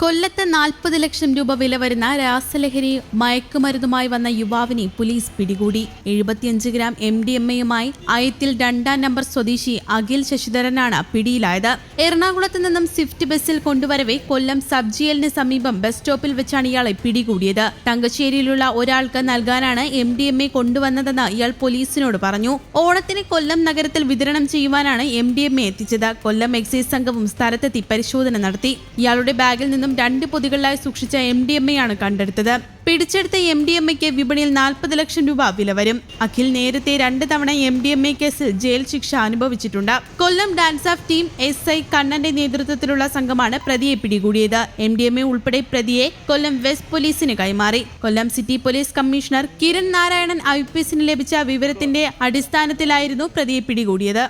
കൊല്ലത്ത് നാൽപ്പത് ലക്ഷം രൂപ വില വരുന്ന രാസലഹരി മയക്കുമരുന്നുമായി വന്ന യുവാവിനെ പോലീസ് പിടികൂടി. എഴുപത്തിയഞ്ച് ഗ്രാം എം ഡി എം എയുമായി അയത്തിൽ രണ്ടാം നമ്പർ സ്വദേശി അഖിൽ ശശിധരനാണ് പിടിയിലായത്. എറണാകുളത്ത് നിന്നും സ്വിഫ്റ്റ് ബസ്സിൽ കൊണ്ടുവരവെ കൊല്ലം സബ് ജിയലിന് സമീപം ബസ് സ്റ്റോപ്പിൽ വെച്ചാണ് ഇയാളെ പിടികൂടിയത്. തങ്കശ്ശേരിയിലുള്ള ഒരാൾക്ക് നൽകാനാണ് എം ഡി എം എ കൊണ്ടുവന്നതെന്ന് ഇയാൾ പോലീസിനോട് പറഞ്ഞു. ഓണത്തിന് കൊല്ലം നഗരത്തിൽ വിതരണം ചെയ്യുവാനാണ് എം ഡി എം എ എത്തിച്ചത്. കൊല്ലം എക്സൈസ് സംഘവും സ്ഥലത്തെത്തി പരിശോധന നടത്തി. ഇയാളുടെ ബാഗിൽ നിന്നും രണ്ട് പൊതികളിലായി സൂക്ഷിച്ച എം ഡി എം എ ആണ് കണ്ടെടുത്തത്. പിടിച്ചെടുത്ത എം ഡി എം എക്ക് വിപണിയിൽ നാൽപ്പത് ലക്ഷം രൂപ വില വരും. അഖിൽ നേരത്തെ രണ്ട് തവണ എം ഡി എം എ കേസിൽ ജയിൽ ശിക്ഷ അനുഭവിച്ചിട്ടുണ്ട്. Kollam DANSAF team S I കണ്ണന്റെ നേതൃത്വത്തിലുള്ള സംഘമാണ് പ്രതിയെ പിടികൂടിയത്. എം ഡി എം എ ഉൾപ്പെടെ പ്രതിയെ കൊല്ലം വെസ്റ്റ് പോലീസിന് കൈമാറി. Kollam city police commissioner Kiran Narayanan I P എസിന് ലഭിച്ച വിവരത്തിന്റെ അടിസ്ഥാനത്തിലായിരുന്നു പ്രതിയെ പിടികൂടിയത്.